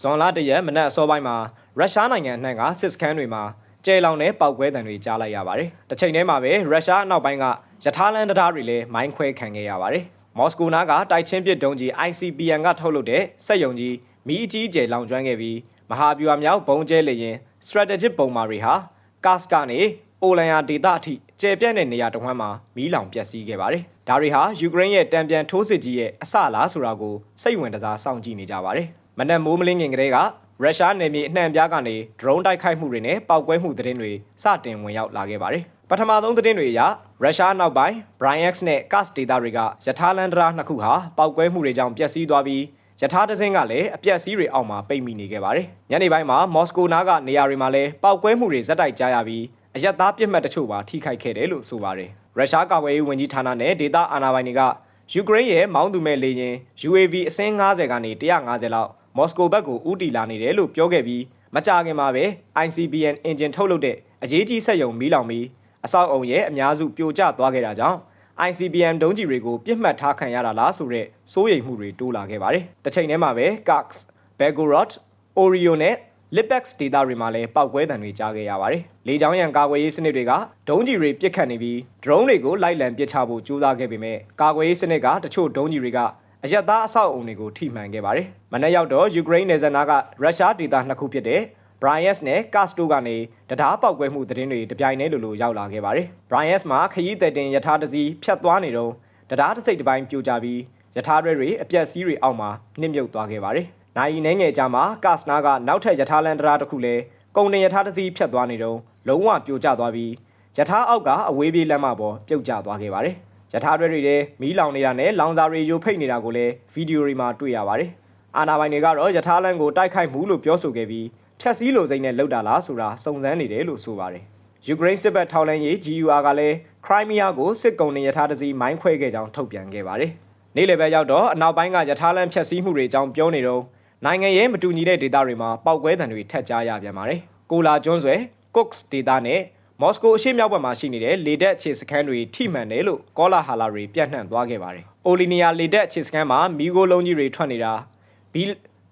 ဇွန်လတရက်မနက်အစောပိုင်းမှာရုရှားနိုင်ငံအနှံ့ကစစ်စခန်းတွေမှာကျဲလောင်တဲ့ပောက်ကွဲတံတွေကြားလိုက်ရပါတယ်။တစ်ချိန်တည်းမှာပဲရုရှားအနောက်ပိုင်းကယထာလန်တရားတွေလည်းမိုင်းခွဲခံခဲ့ရပါတယ်။မော်စကိုနားကတိုက်ချင်းပစ်ဒုံးကြီး ICBM ကထုတ်လုပ်တဲ့စက်ယုံကြီးမီးအကြီးအကျယ်လောင်ကျွမ်းခဲ့ပြီးမဟာဗျူဟာမြောက်ဘုံကျဲလေရင် strategic ပုံမာတွေဟာကာ့စ်ကနေပိုလန်ယာဒေသအထိကျယ်ပြန့်တဲ့နေရာတစ်ဝန်းမှာမီးလောင်ပျက်စီးခဲ့ပါတယ်။ဒါတွေဟာယူကရိန်းရဲ့တံပြန်ထိုးစစ်ကြီးရဲ့အစလားဆိုတာကိုစိတ်ဝင်စားစောင့်ကြည့်နေကြပါတယ်။ မနက်မိုးမလင်းခင်ကတည်းကရုရှားနယ်မြေအနှံ့အပြားကနေ drone တိုက်ခိုက်မှုတွေနဲ့ပောက်ကွဲမှုသတင်းတွေစတင်ဝင်ရောက်လာခဲ့ပါတယ်။ပထမဆုံးသတင်းတွေအရရုရှားနောက်ပိုင်း Bryansk နဲ့ Kars ဒေသတွေကယထာလန်ဒရာနှစ်ခုဟာပောက်ကွဲမှုတွေကြောင့်ပျက်စီးသွားပြီးယထာတစင်းကလည်းအပြက်စီးတွေအောက်မှာပိတ်မိနေခဲ့ပါတယ်။ညနေပိုင်းမှာမော်စကိုနားကနေရာတွေမှာလည်းပောက်ကွဲမှုတွေဇက်တိုက်ကြားရပြီးအရက်သားပြစ်မှတ်တချို့ပါထိခိုက်ခဲ့တယ်လို့ဆိုပါတယ်။ရုရှားကာကွယ်ရေးဝန်ကြီးဌာနနဲ့ဒေသအာဏာပိုင်တွေကယူကရိန်းရဲ့မောင်းသူမဲ့လေယာဉ် UAV အစင်း90ကနေ150လောက် မော်စကိုဘက်ကိုဦးတည်လာနေတယ်လို့ပြောခဲ့ပြီးမကြာခင်မှာပဲ ICBM အင်ဂျင်ထုတ်လုပ်တဲ့အရေးကြီးစက်ရုံမီးလောင်ပြီးအဆောက်အုံရဲ့အများစုပြိုကျသွားခဲ့တာကြောင့် ICBM ဒုံးကျည်တွေကိုပြစ်မှတ်ထားခံရတာလားဆိုတဲ့စိုးရိမ်မှုတွေတိုးလာခဲ့ပါတယ်။တစ်ချိန်တည်းမှာပဲ Karks, Belgorod, Orio နဲ့ Lipex ဒေသတွေမှာလည်းပောက်ကွဲတံတွေကြားခဲ့ရပါတယ်။လေကြောင်းရန်ကာကွယ်ရေးစနစ်တွေကဒုံးကျည်တွေပစ်ခတ်နေပြီး drone တွေကိုလိုက်လံပစ်ချဖို့ကြိုးစားခဲ့ပေမဲ့ကာကွယ်ရေးစနစ်ကတချို့ဒုံးကျည်တွေက အရက်သားအဆောက်အုံတွေကိုထိမှန်ခဲ့ပါတယ်။မနေ့ရောက်တော့ယူကရိန်းနယ်စပ်နားကရုရှားဒေသနှစ်ခုဖြစ်တဲ့ Bryansk နဲ့ Kars တို့ကနေတရားပောက်ကွဲမှုသတင်းတွေတပြိုင်တည်းလိုလိုရောက်လာခဲ့ပါတယ်။ Bryansk မှာခရီးသည်တင်ယထာတစီဖြတ်သွားနေတော့တရားတစ်စိတ်တစ်ပိုင်းပြိုကျပြီးယထာတွေတွေအပြက်စီးတွေအောက်မှာနှိမ့်မြုပ်သွားခဲ့ပါတယ်။နိုင်နေငယ်ကြမှာ Kars နာကနောက်ထပ်ယထာလန်တရားတစ်ခုလည်းကုန်တင်ယထာတစီဖြတ်သွားနေတော့လုံးဝပြိုကျသွားပြီးယထာအောက်ကအဝေးပြေးလမ်းမပေါ်ပြုတ်ကျသွားခဲ့ပါတယ်။ ယထာတွေတွေလည်းမီးလောင်နေတာနဲ့လောင်စာတွေယိုဖိတ်နေတာကိုလည်းဗီဒီယိုတွေမှာတွေ့ရပါတယ်။အာနာပိုင်တွေကတော့ယထာလန်ကိုတိုက်ခိုက်မှုလို့ပြောဆိုခဲ့ပြီးဖြက်စည်းလိုစိမ့်နဲ့လောက်တာလားဆိုတာစုံစမ်းနေတယ်လို့ဆိုပါတယ်။ယူကရိန်းစစ်ဘက်ထောက်လှမ်းရေး GUR ကလည်းခရိုင်းမီးယားကိုစစ်ကုံနေရထားတစီမိုင်းခွဲခဲ့ကြောင်းထုတ်ပြန်ခဲ့ပါတယ်။နေ့လယ်ဘက်ရောက်တော့အနောက်ပိုင်းကရထားလမ်းဖြက်စီးမှုတွေအကြောင်းပြောနေတော့နိုင်ငံရေးမတူညီတဲ့ဒေသတွေမှာပောက်ကွဲတံတွေထက်ကြားရပြန်ပါတယ်။ကိုလာကျွန်းဆွဲ Cooks ဒေသနဲ့ မော်စကိုအရှေ့မြောက်ဘက်မှာရှိနေတဲ့လေတပ်အခြေစခန်းတွေထိမှန်တယ်လို့ကောလာဟာလာတွေပြန့်နှံ့သွားခဲ့ပါတယ်။အိုလီနီယာလေတပ်အခြေစခန်းမှာမီဂိုလုံးကြီးတွေထွက်နေတာဘီ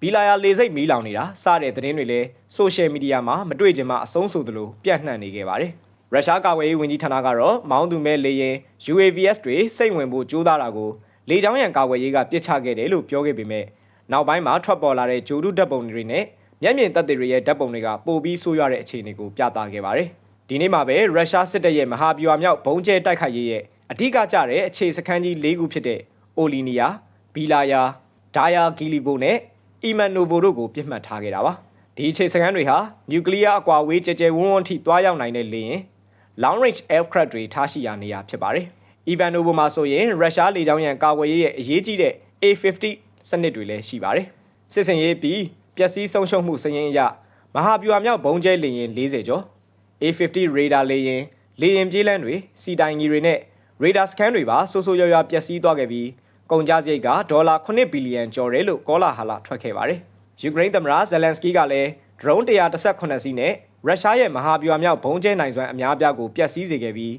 ဘီလာယာလေစိတ်မီးလောင်နေတာစတဲ့သတင်းတွေလည်းဆိုရှယ်မီဒီယာမှာမတွေ့ကြမှအဆုံးဆိုသလိုပြန့်နှံ့နေခဲ့ပါတယ်။ရုရှားကာကွယ်ရေးဝန်ကြီးဌာနကတော့မောင်းသူမဲလေရင် UAVS တွေစိတ်ဝင်ဖို့ကြိုးစားတာကိုလေကြောင်းရန်ကာကွယ်ရေးကပြစ်ချခဲ့တယ်လို့ပြောခဲ့ပေမဲ့နောက်ပိုင်းမှာထွက်ပေါ်လာတဲ့ဂျိုဒုဓာတ်ပုံတွေနဲ့မျက်မြင်သက်သေတွေရဲ့ဓာတ်ပုံတွေကပိုပြီးဆိုးရွားတဲ့အခြေအနေကိုပြသခဲ့ပါတယ်။ ဒီနေ့မှာပဲရုရှားစစ်တပ်ရဲ့မဟာဗျူဟာမြောက်ဘုံကျဲတိုက်ခိုက်ရေးရဲ့အဓိကကျတဲ့အခြေစခန်းကြီး၄ခုဖြစ်တဲ့အိုလီနီယာ၊ဘီလာယာ၊ဒါယာဂီလီဘိုနဲ့အီမန်နိုဗိုတို့ကိုပြစ်မှတ်ထားခဲ့တာပါဒီအခြေစခန်းတွေဟာနျူကလ িয়ার အကွာဝေးကြဲကြဲဝန်းဝန်းထိတွားရောက်နိုင်တဲ့လေယာဉ် long range aircraft တွေထားရှိရာနေရာဖြစ်ပါတယ်အီဗန်နိုဗိုမှာဆိုရင်ရုရှားလေကြောင်းရန်ကာကွယ်ရေးရဲ့အရေးကြီးတဲ့ A50 စနစ်တွေလည်းရှိပါတယ်စစ်စင်ရေးပြီးပျက်စီးဆုံးရှုံးမှုစရင်အရမဟာဗျူဟာမြောက်ဘုံကျဲလေယာဉ်40ကျော် A50 ရေဒါလေယာဉ်လေယာဉ်ပြေးလမ်းတွေစီတိုင်ကြီးတွေနဲ့ရေဒါစကန်တွေပါဆိုးဆိုးရွားရွားပျက်စီးသွားခဲ့ပြီးကုန်ကျစရိတ်ကဒေါ်လာ9ဘီလီယံကျော်တယ်လို့ကောလာဟာလာထွက်ခဲ့ပါတယ်။ယူကရိန်းသမ္မတဇယ်လန်စကီးကလည်း drone 118စီးနဲ့ရုရှားရဲ့မဟာဗျူဟာမြောက်ဘုံကျဲနိုင်စွမ်းအများအပြားကိုပျက်စီးစေခဲ့ပြီး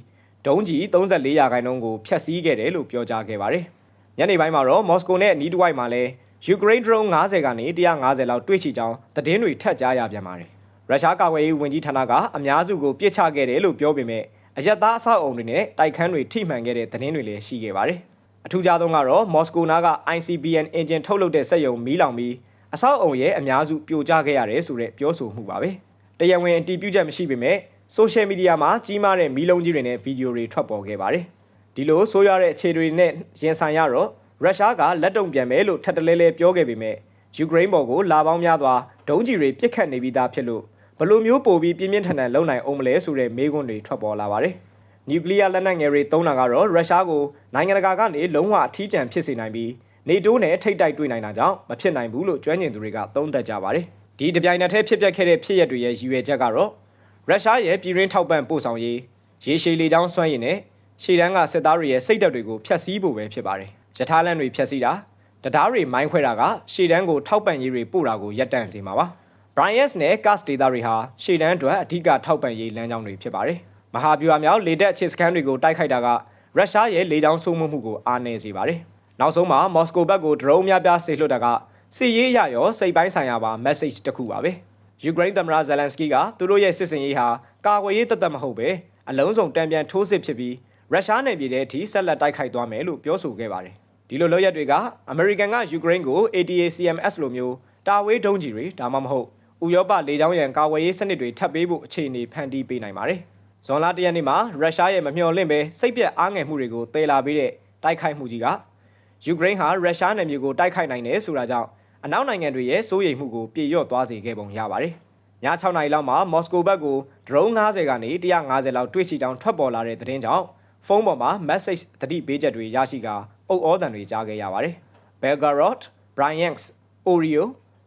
ဒုံးကျည်34ရာခိုင်နှုန်းကိုဖျက်ဆီးခဲ့တယ်လို့ပြောကြားခဲ့ပါတယ်။ညနေပိုင်းမှာတော့မော်စကိုနဲ့နီးတဝိုက်မှာလည်းယူကရိန်း drone 90ကနေ150လောက်တွေ့ရှိကြောင်းသတင်းတွေထပ်ကြားရပြန်ပါတယ်။ ရုရှားကာကွယ်ရေးဝန်ကြီးဌာနကအများစုကိုပြစ်ချခဲ့တယ်လို့ပြောပေမဲ့အရက်သားအဆောက်အုံတွေနဲ့တိုက်ခန်းတွေထိမှန်ခဲ့တဲ့သတင်းတွေလည်းရှိခဲ့ပါတယ်။အထူးခြားဆုံးကတော့မော်စကိုနားက ICBM အင်ဂျင်ထုတ်လုပ်တဲ့စက်ရုံမီးလောင်ပြီးအဆောက်အုံရဲ့အများစုပြိုကျခဲ့ရတယ်ဆိုတဲ့ပြောဆိုမှုပါပဲတရားဝင်အတည်ပြုချက်မရှိပေမဲ့ဆိုရှယ်မီဒီယာမှာကြီးမားတဲ့မီးလုံးကြီးတွေနဲ့ဗီဒီယိုတွေထွက်ပေါ်ခဲ့ပါတယ်ဒီလိုဆိုးရွားတဲ့အခြေတွေနဲ့ရင်ဆိုင်ရတော့ရုရှားကလက်တုံပြန်မယ်လို့ထပ်တလဲလဲပြောခဲ့ပေမဲ့ယူကရိန်းပေါ်ကိုလာပေါင်းများစွာဒုံးကျည်တွေပစ်ခတ်နေပြီးသားဖြစ်လို့ ဘလို့မျိုးပိုပြီးပြင်းပြင်းထန်ထန်လုံနိုင်အောင်မလဲဆိုတဲ့မေးခွန်းတွေထွက်ပေါ်လာပါတယ်။နျူကလ িয়ার လက်နက်ငယ်တွေသုံးတာကတော့ရုရှားကိုနိုင်ငံတကာကနေလုံးဝအထီးကျန်ဖြစ်စေနိုင်ပြီးနေတိုးနဲ့ထိတ်တိုက်တွေ့နိုင်တာကြောင့်မဖြစ်နိုင်ဘူးလို့ကျွမ်းကျင်သူတွေကသုံးသပ်ကြပါတယ်။ဒီတပြိုင်နက်တည်းဖြစ်ပျက်ခဲ့တဲ့ဖြစ်ရပ်တွေရဲ့ရည်ရွယ်ချက်ကတော့ရုရှားရဲ့ပြည်ရင်းထောက်ပံ့ပို့ဆောင်ရေးရေရှည်လေကြောင်းစွမ်းရည်နဲ့ရှေ့တန်းကစစ်သားတွေရဲ့စိတ်ဓာတ်တွေကိုဖျက်ဆီးဖို့ပဲဖြစ်ပါတယ်။ရထားလမ်းတွေဖျက်ဆီးတာတရားတွေမိုင်းခွဲတာကရှေ့တန်းကိုထောက်ပံ့ရေးတွေပို့တာကိုရပ်တန့်စေမှာပါ။ Bryans နဲ့ Cast ဒေတာတွေဟာရှေ့တန်းအတွက်အဓိကထောက်ပံ့ရေးလမ်းကြောင်းတွေဖြစ်ပါတယ်။မဟာဗျူဟာမြောက်လေတပ်အခြေစခန်းတွေကိုတိုက်ခိုက်တာကရုရှားရဲ့လေကြောင်းစိုးမိုးမှုကိုအားနည်းစေပါတယ်။နောက်ဆုံးမှာမော်စကိုဘက်ကိုဒရုန်းများပြားဆေလွှတ်တာကစီရေးရရောစိတ်ပိုင်းဆိုင်ရာပါ message တစ်ခုပါပဲယူကရိန်းသမ္မတဇယ်လန်စကီကသူတို့ရဲ့စစ်စင်ရေးဟာကာကွယ်ရေးတသက်မဟုတ်ပဲအလုံးစုံတံပြန်ထိုးစစ်ဖြစ်ပြီးရုရှားနယ်ပြည်ထဲအထိဆက်လက်တိုက်ခိုက်သွားမယ်လို့ပြောဆိုခဲ့ပါတယ်ဒီလိုလုပ်ရက်တွေကအမေရိကန်ကယူကရိန်းကို ATACMS လိုမျိုးတာဝေးဒုံးကြီးတွေဒါမှမဟုတ် ဥရောပလေကြောင်းရန်ကာကွယ်ရေးစနစ်တွေထပ်ပေးဖို့အခြေအနေဖန်တီးပေးနိုင်ပါတယ်ဇွန်လတရက်နေ့မှာရုရှားရဲ့မမျှော်လင့်ပဲစိတ်ပြက်အားငယ်မှုတွေကိုတည်လာပေးတဲ့တိုက်ခိုက်မှုကြီးကယူကရိန်းဟာရုရှားနယ်မြေကိုတိုက်ခိုက်နိုင်တယ်ဆိုတာကြောင့်အနောက်နိုင်ငံတွေရဲ့စိုးရိမ်မှုကိုပြေလျော့သွားစေခဲ့ပုံရပါတယ်။ည6နာရီလောက်မှာမော်စကိုဘက်ကိုဒရုန်း90ကနေ150လောက်တွေ့ရှိကြောင်းထွက်ပေါ်လာတဲ့သတင်းကြောင့်ဖုန်းပေါ်မှာ message သတိပေးချက်တွေရရှိကာအုပ်ဩတန်တွေကြားခဲ့ရပါတယ်။ Belgorod, Bryansk, Oreo,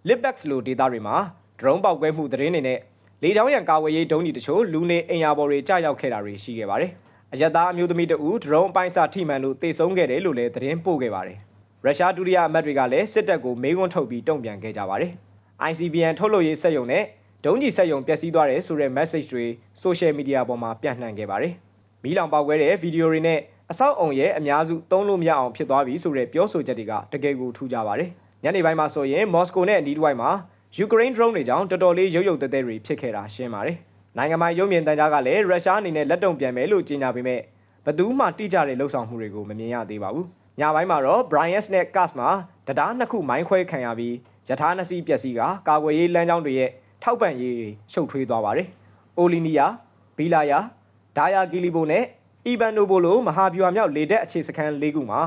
Lipex လိုဒေသတွေမှာ ဒရုန်းပေါက်ကွဲမှုသတင်းတွေနဲ့လေကြောင်းရန်ကာဝေးရေးဒုံးကြီးတချို့လူနေအိမ်ယာပေါ်တွေကြာရောက်ခဲ့တာတွေရှိခဲ့ပါတယ်။အရသာအမျိုးသမီးတဦးဒရုန်းအပိုင်းစာထိမှန်လို့တေဆုံးခဲ့တယ်လို့လည်းသတင်းပို့ခဲ့ပါတယ်။ရုရှားဒုတိယအမတ်တွေကလည်းစစ်တပ်ကိုမေးခွန်းထုတ်ပြီးတုံ့ပြန်ခဲ့ကြပါတယ်။ ICBM ထုတ်လုပ်ရေးစက်ရုံနဲ့ဒုံးကြီးစက်ရုံပျက်စီးသွားတယ်ဆိုတဲ့ message တွေ social media ပေါ်မှာပြန့်နှံ့ခဲ့ပါတယ်။မီးလောင်ပေါက်ကွဲတဲ့ဗီဒီယိုတွေနဲ့အဆောက်အုံရဲ့အများစုသုံးလို့မရအောင်ဖြစ်သွားပြီဆိုတဲ့ပြောဆိုချက်တွေကတကယ်ကိုထူးကြပါတယ်။ညနေပိုင်းမှာဆိုရင်မော်စကိုနဲ့အနီးတစ်ဝိုက်မှာ ယူကရိန်း drone တွေကြောင့်တော်တော်လေးရုပ်ရုပ်သဲသဲတွေဖြစ်ခဲ့တာရှင်းပါတယ်။နိုင်ငံပိုင်ရုံမြင့်တန်ကြားကလည်းရုရှားအနေနဲ့လက်တုံပြန်မယ်လို့ကြေညာပေမဲ့ဘသူမှတိကျတဲ့လှုပ်ဆောင်မှုတွေကိုမမြင်ရသေးပါဘူး။ညပိုင်းမှာတော့ Bryansk နဲ့ Kars မှာတရားနှစ်ခုမိုင်းခွဲခံရပြီးယထာနစီပျက်စီးကကာကွယ်ရေးလမ်းကြောင်းတွေရဲ့ထောက်ပံ့ရေးတွေရှုပ်ထွေးသွားပါတယ်။အိုလီနီယာ၊ဘီလာယာ၊ဒါယာဂီလီဘိုနဲ့အီဘန်နိုဘိုလိုမဟာဗျူဟာမြောက်လေတပ်အခြေစခန်း၄ခုမှာ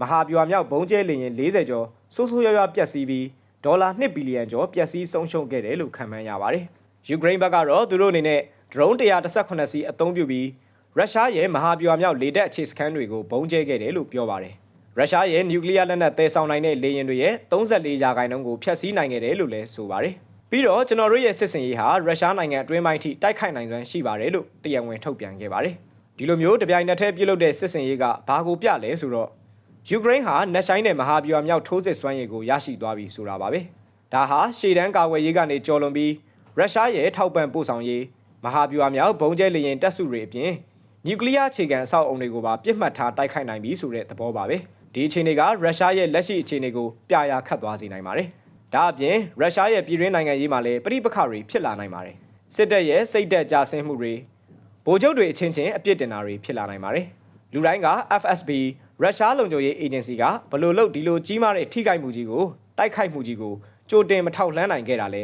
မဟာဗျူဟာမြောက်ဘုံကျဲလေရင်40ကျော်ဆိုးဆိုးရွားရွားပျက်စီးပြီး ဒေါ်လာ2ဘီလီယံကျော်ပျက်စီးဆုံးရှုံးခဲ့တယ်လို့ခန့်မှန်းရပါတယ်။ယူကရိန်းဘက်ကတော့သူတို့အနေနဲ့ drone 118စီအသုံးပြုပြီးရုရှားရဲ့မဟာဗျူဟာမြောက်လေတပ်အခြေစခန်းတွေကိုဘုံကျဲခဲ့တယ်လို့ပြောပါတယ်။ရုရှားရဲ့နျူကလ িয়ার လက်နက်တဲဆောင်နိုင်တဲ့လေယာဉ်တွေရဲ့34ရာခိုင်နှုန်းကိုဖျက်ဆီးနိုင်ခဲ့တယ်လို့လည်းဆိုပါတယ်။ပြီးတော့ကျွန်တော်တို့ရဲ့စစ်စင်ရေးဟာရုရှားနိုင်ငံအတွင်းပိုင်းထိတိုက်ခိုက်နိုင်စွမ်းရှိပါတယ်လို့တရားဝင်ထုတ်ပြန်ခဲ့ပါတယ်။ဒီလိုမျိုးတပြိုင်နက်တည်းပြုလုပ်တဲ့စစ်စင်ရေးကဘာကိုပြလဲဆိုတော့ ယူကရိန်းဟာနက်ဆိုင်နဲ့မဟာဗျူဟာမြောက်ထိုးစစ်စွမ်းရည်ကိုရရှိသွားပြီဆိုတာပါပဲ။ဒါဟာရှေ့တန်းကာကွယ်ရေးကနေကျော်လွန်ပြီးရုရှားရဲ့ထောက်ပံ့ပို့ဆောင်ရေးမဟာဗျူဟာမြောက်ဘုံကျဲလေရင်တပ်စုတွေအပြင်နျူကလ িয়ার အခြေခံအဆောက်အုံတွေကိုပါပြစ်မှတ်ထားတိုက်ခိုက်နိုင်ပြီဆိုတဲ့သဘောပါပဲ။ဒီအခြေအနေကရုရှားရဲ့လက်ရှိအခြေအနေကိုပြရာခတ်သွားစေနိုင်ပါတယ်။ဒါအပြင်ရုရှားရဲ့ပြည်တွင်းနိုင်ငံရေးမှာလည်းပြိပခါတွေဖြစ်လာနိုင်ပါတယ်။စစ်တပ်ရဲ့စိတ်သက်ကြဆင်းမှုတွေဗိုလ်ချုပ်တွေအချင်းချင်းအပြစ်တင်တာတွေဖြစ်လာနိုင်ပါတယ်။လူတိုင်းက FSB ရုရှားလုံခြုံရေးအေဂျင်စီကဘလို့လို့ဒီလိုကြီးမားတဲ့ထိခိုက်မှုကြီးကိုတိုက်ခိုက်မှုကြီးကိုကြိုတင်မထောက်လှမ်းနိုင်ခဲ့တာလဲ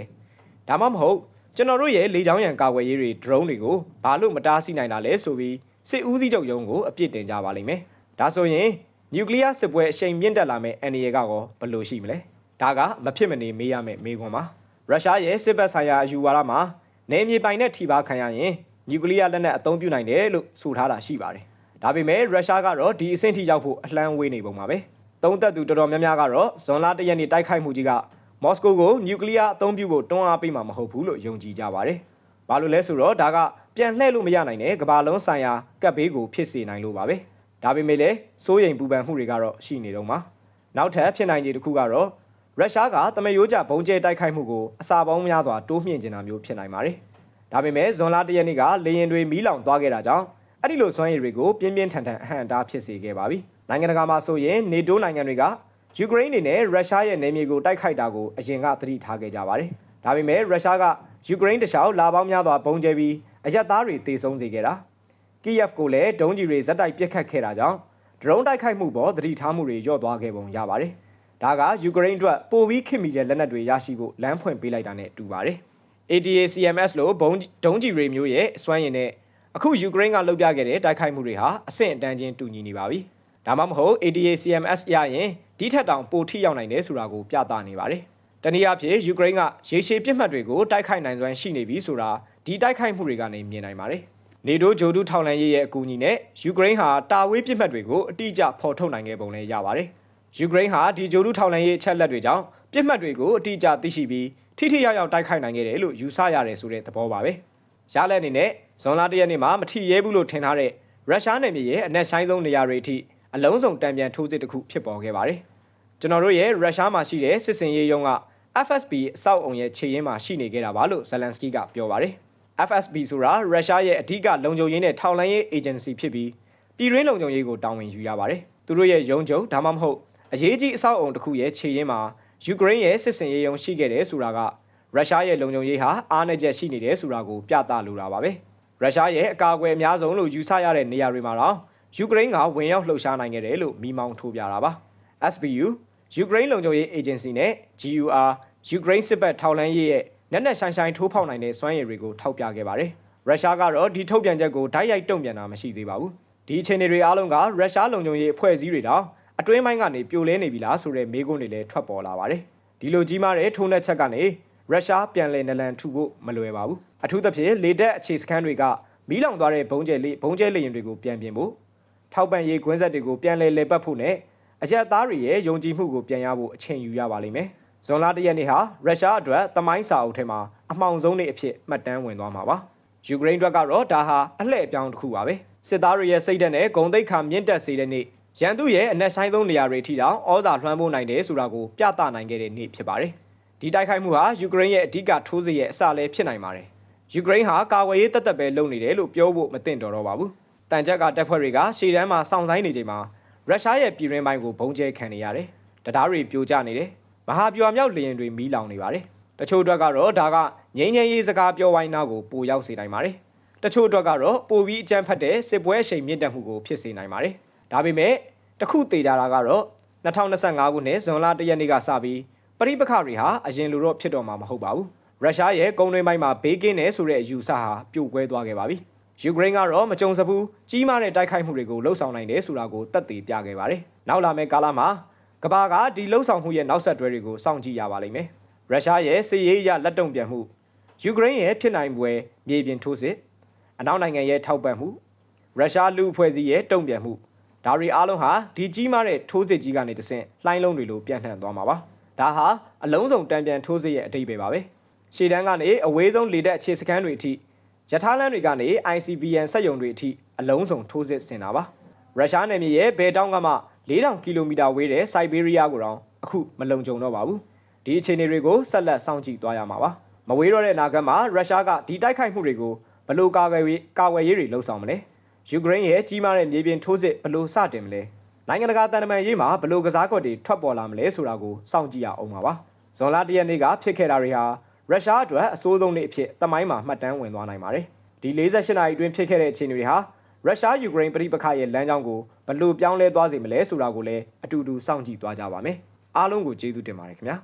ဒါမှမဟုတ်ကျွန်တော်တို့ရဲ့လေကြောင်းရန်ကာကွယ်ရေးတွေ drone တွေကိုဘာလို့မတားဆီးနိုင်တာလဲဆိုပြီးစစ်ဦးစီးချုပ်ရုံးကိုအပြစ်တင်ကြပါလိမ့်မယ်ဒါဆိုရင်နျူကလ িয়ার စစ်ပွဲအရှိန်မြင့်တက်လာမယ့်အန်ဒီယေကရောဘလို့ရှိမလဲဒါကမဖြစ်မနေမေးရမယ့်မေးခွန်းပါရုရှားရဲ့စစ်ဘက်ဆိုင်ရာအယူဝါဒမှာနေမြေပိုင်နဲ့ထိပါခံရရင်နျူကလ িয়ার လက်နက်အသုံးပြုနိုင်တယ်လို့ဆိုထားတာရှိပါတယ် ဒါပေမဲ့ရုရှားကတော့ဒီအဆင့်ထိရောက်ဖို့အလှမ်းဝေးနေပုံပါပဲသုံးသက်သူတော်တော်များများကတော့ဇွန်လတရက်နေ့တိုက်ခိုက်မှုကြီးကမော်စကိုကိုနျူကလ িয়ার အသုံးပြုဖို့တွန်းအားပေးမှာမဟုတ်ဘူးလို့ယုံကြည်ကြပါတယ်။ဘာလို့လဲဆိုတော့ဒါကပြန်လှည့်လို့မရနိုင်တဲ့ကမ္ဘာလုံးဆိုင်ရာကပ်ဘေးကိုဖြစ်စေနိုင်လို့ပါပဲ။ဒါပေမဲ့လည်းစိုးရိမ်ပူပန်မှုတွေကတော့ရှိနေတော့မှာ။နောက်ထပ်ဖြစ်နိုင်ခြေတစ်ခုကတော့ရုရှားကတမယိုးကြဘုံကျဲတိုက်ခိုက်မှုကိုအစာပေါင်းများစွာတိုးမြှင့်နေတာမျိုးဖြစ်နိုင်ပါတယ်။ဒါပေမဲ့ဇွန်လတရက်နေ့ကလေရင်တွေမီးလောင်သွားခဲ့တာကြောင့် အဲ့ဒီလိုစွမ်းရည်တွေကိုပြင်းပြင်းထန်ထန်အဟန့်အတားဖြစ်စေခဲ့ပါပြီ။နိုင်ငံတကာမှာဆိုရင်နေတိုးနိုင်ငံတွေကယူကရိန်းအနေနဲ့ရုရှားရဲ့နယ်မြေကိုတိုက်ခိုက်တာကိုအရင်ကသတိထားခဲ့ကြပါတယ်။ဒါပေမဲ့ရုရှားကယူကရိန်းတခြားလာပေါင်းများစွာပုံကျဲပြီးအရက်သားတွေတေဆုံးစေခဲ့တာ။ကီယက်ကိုလည်းဒုံးကြီးတွေဇက်တိုက်ပစ်ခတ်ခဲ့တာကြောင့်ဒရုန်းတိုက်ခိုက်မှုပေါ်သတိထားမှုတွေညော့သွားခဲ့ပုံရပါတယ်။ဒါကယူကရိန်းအတွက်ပိုပြီးခင်မီတဲ့လက်နက်တွေရရှိဖို့လမ်းဖွင့်ပေးလိုက်တာနဲ့တူပါတယ်။ ATACMS လို့ဘုံဒုံးကြီးတွေမျိုးရဲ့စွမ်းရည်နဲ့ အခုယူကရိန်းကလှုပ်ပြခဲ့တဲ့တိုက်ခိုက်မှုတွေဟာအဆင့်အတန်းချင်းတူညီနေပါပြီ။ဒါမှမဟုတ် ATACMS ရရင်ဒီထက်တောင်ပိုထိရောက်နိုင်တယ်ဆိုတာကိုပြသနေပါတယ်။တနည်းအားဖြင့်ယူကရိန်းကရေရှည်ပြစ်မှတ်တွေကိုတိုက်ခိုက်နိုင်စွမ်းရှိနေပြီဆိုတာဒီတိုက်ခိုက်မှုတွေကနေမြင်နိုင်ပါတယ်။နေတိုးဂျိုဒူးထောက်လန်ရေးရဲ့အကူအညီနဲ့ယူကရိန်းဟာတာဝေးပြစ်မှတ်တွေကိုအတိအကျဖော်ထုတ်နိုင်ခဲ့ပုံလည်းရပါတယ်။ယူကရိန်းဟာဒီဂျိုဒူးထောက်လန်ရေးအချက်လက်တွေကြောင့်ပြစ်မှတ်တွေကိုအတိအကျသိရှိပြီးထိထိရောက်ရောက်တိုက်ခိုက်နိုင်ခဲ့တယ်လို့ယူဆရတယ်ဆိုတဲ့သဘောပါပဲ။ ရလက်အနေနဲ့ဇွန်လတရက်နေ့မှာမထီရဲဘူးလို့ထင်ထားတဲ့ရုရှားနယ်မြေရဲ့အနက်ဆိုင်ဆုံးနေရာတွေအထိအလုံးစုံတံပြန်ထိုးစစ်တစ်ခုဖြစ်ပေါ်ခဲ့ပါတယ်။ကျွန်တော်တို့ရဲ့ရုရှားမှာရှိတဲ့စစ်စင်ရေးရုံးက FSB အဆောက်အုံရဲ့ခြေရင်းမှာရှိနေခဲ့တာပါလို့ဇလန်စကီကပြောပါတယ်။ FSB ဆိုတာရုရှားရဲ့အဓိကလုံခြုံရေးနဲ့ထောက်လှမ်းရေး agency ဖြစ်ပြီးပြည်တွင်းလုံခြုံရေးကိုတာဝန်ယူရပါတယ်။သူတို့ရဲ့ရုံးချုပ်ဒါမှမဟုတ်အရေးကြီးအဆောက်အုံတစ်ခုရဲ့ခြေရင်းမှာယူကရိန်းရဲ့စစ်စင်ရေးရုံရှိခဲ့တယ်ဆိုတာက ရုရှားရဲ့လုံခြုံရေးဟာအားနည်းချက်ရှိနေတယ်ဆိုတာကိုပြသလိုတာပါပဲရုရှားရဲ့အကာအကွယ်အများဆုံးလို့ယူဆရတဲ့နေရာတွေမှာတော့ယူကရိန်းကဝင်ရောက်လှုပ်ရှားနိုင်ခဲ့တယ်လို့မိမောင်းထိုးပြတာပါ SBU ယူကရိန်းလုံခြုံရေး agency နဲ့ GUR ယူကရိန်းစစ်ဘက်ထောက်လှမ်းရေးရဲ့နက်နက်ရှိုင်းရှိုင်းထိုးဖောက်နိုင်တဲ့စွမ်းရည်တွေကိုထောက်ပြခဲ့ပါတယ်ရုရှားကတော့ဒီထုတ်ပြန်ချက်ကိုဓာတ်ရိုက်တုံ့ပြန်တာမရှိသေးပါဘူးဒီအခြေအနေတွေအားလုံးကရုရှားလုံခြုံရေးအဖွဲ့အစည်းတွေတောင်အတွင်းပိုင်းကနေပြိုလဲနေပြီလားဆိုတဲ့မေးခွန်းတွေလည်းထွက်ပေါ်လာပါတယ်ဒီလိုကြီးမားတဲ့ထိုးနှက်ချက်ကနေ ရုရှားပြန်လည်နလန်ထူဖို့မလွယ်ပါဘူးအထူးသဖြင့်လေတပ်အခြေစခန်းတွေကမီးလောင်သွားတဲ့ဘုံကျဲလေးဘုံကျဲလေရင်တွေကိုပြန်ပြင်ဖို့ထောက်ပံ့ရေးကွင်းဆက်တွေကိုပြန်လည်လေပတ်ဖို့နဲ့အရက်သားတွေရဲ့ယုံကြည်မှုကိုပြန်ရဖို့အချိန်ယူရပါလိမ့်မယ်ဇွန်လ၁ရက်နေ့ဟာရုရှားအတွက်သမိုင်းစာအုပ်ထဲမှာအမှောင်ဆုံးနေ့အဖြစ်မှတ်တမ်းဝင်သွားမှာပါယူကရိန်းအတွက်ကတော့ဒါဟာအလှည့်အပြောင်းတစ်ခုပါပဲစစ်သားတွေရဲ့စိတ်ဓာတ်နဲ့ဂုံတိတ်ခါမြင့်တက်စေတဲ့နေ့ရန်သူရဲ့အနက်ဆိုင်ဆုံးနေရာတွေထိတောင်ဩဇာလွှမ်းမိုးနိုင်တယ်ဆိုတာကိုပြသနိုင်ခဲ့တဲ့နေ့ဖြစ်ပါတယ် ဒီတိုက်ခိုက်မှုဟာယူကရိန်းရဲ့အဓိကထိုးစစ်ရဲ့အစလည်းဖြစ်နိုင်ပါတယ်ယူကရိန်းဟာကာကွယ်ရေးတပ်တပ်ပဲလုပ်နေတယ်လို့ပြောဖို့မသင့်တော်တော့ပါဘူးတန်ကြက်ကတပ်ဖွဲ့တွေကရှေ့တန်းမှာစောင့်ဆိုင်နေချိန်မှာရုရှားရဲ့ပြည်ရင်းပိုင်းကိုဘုံကျဲခံနေရတယ်တရားတွေပြိုကျနေတယ်မဟာဗျူဟာမြောက်လေရင်တွေမီးလောင်နေပါတယ်တချို့အတွက်ကတော့ဒါကငြိမ်းချမ်းရေးစကားပြောဝိုင်းနာကိုပိုရောက်စေနိုင်ပါတယ်တချို့အတွက်ကတော့ပိုပြီးအကြမ်းဖက်တဲ့စစ်ပွဲအချိန်မြင့်တက်မှုကိုဖြစ်စေနိုင်ပါတယ်ဒါပေမဲ့တခုသေးကြတာကတော့2025ခုနှစ်ဇွန်လ1ရက်နေ့ကစပြီး ပရိပခတွေဟာအရင်လိုတော့ဖြစ်တော့မှာမဟုတ်ပါဘူးရုရှားရဲ့ကုန်းတွင်းပိုင်းမှာဘေးကင်းနေဆိုတဲ့အယူဆဟာပြိုကွဲသွားခဲ့ပါပြီယူကရိန်းကတော့မကြုံစဘူးကြီးမားတဲ့တိုက်ခိုက်မှုတွေကိုလှုံ့ဆော်နိုင်တယ်ဆိုတာကိုသက်သေပြခဲ့ပါတယ်နောက်လာမယ့်ကာလမှာကဘာကဒီလှုံ့ဆော်မှုရဲ့နောက်ဆက်တွဲတွေကိုစောင့်ကြည့်ရပါလိမ့်မယ်ရုရှားရဲ့စစ်ရေးအရလက်တုံ့ပြန်မှုယူကရိန်းရဲ့ဖြစ်နိုင်ပွဲမြေပြင်ထိုးစစ်အနောက်နိုင်ငံရဲ့ထောက်ပံ့မှုရုရှားလူအဖွဲ့အစည်းရဲ့တုံ့ပြန်မှုဒါတွေအားလုံးဟာဒီကြီးမားတဲ့ထိုးစစ်ကြီးကနေတဆင့်လှိုင်းလုံးတွေလိုပြန့်နှံ့သွားမှာပါ ဒါဟာအလုံးစုံတံပြန်ထိုးစစ်ရဲ့အတိတ်ပဲပါပဲရှေ့တန်းကနေအဝေးဆုံးလေတပ်အခြေစခန်းတွေအထိရထားလမ်းတွေကနေ ICBM စက်ရုံတွေအထိအလုံးစုံထိုးစစ်ဆင်တာပါရုရှားနယ်မြေရဲ့ဘယ်တောင်းကမှ4000ကီလိုမီတာဝေးတဲ့စိုက်ဘေးရီးယားကိုတော့အခုမလုံခြုံတော့ပါဘူးဒီအခြေအနေတွေကိုဆက်လက်စောင့်ကြည့်သွားရမှာပါမဝေးတော့တဲ့နာဂတ်မှာရုရှားကဒီတိုက်ခိုက်မှုတွေကိုဘလို့ကာကွယ်ရေးကာကွယ်ရေးတွေလှုံ့ဆော်မလဲယူကရိန်းရဲ့ကြီးမားတဲ့မြေပြင်ထိုးစစ်ဘလို့စတင်မလဲ နိုင်ငံတကာတန်တမန်ရေးမှာဘလို့ကစားကွက်တွေထွက်ပေါ်လာမလဲဆိုတာကိုစောင့်ကြည့်ရအောင်ပါပါဇွန်လ၁ရက်နေ့ကဖြစ်ခဲ့တာတွေဟာရုရှားအတွက်အဆိုးဆုံးနေ့အဖြစ်တမိုင်းမှာမှတ်တမ်းဝင်သွားနိုင်ပါတယ်ဒီ48နာရီအတွင်းဖြစ်ခဲ့တဲ့အခြေအနေတွေဟာရုရှားယူကရိန်းပြည်ပခရဲ့လမ်းကြောင်းကိုဘလို့ပြောင်းလဲသွားစေမလဲဆိုတာကိုလည်းအတူတူစောင့်ကြည့်သွားကြပါမယ်အားလုံးကိုကျေးဇူးတင်ပါတယ်ခင်ဗျာ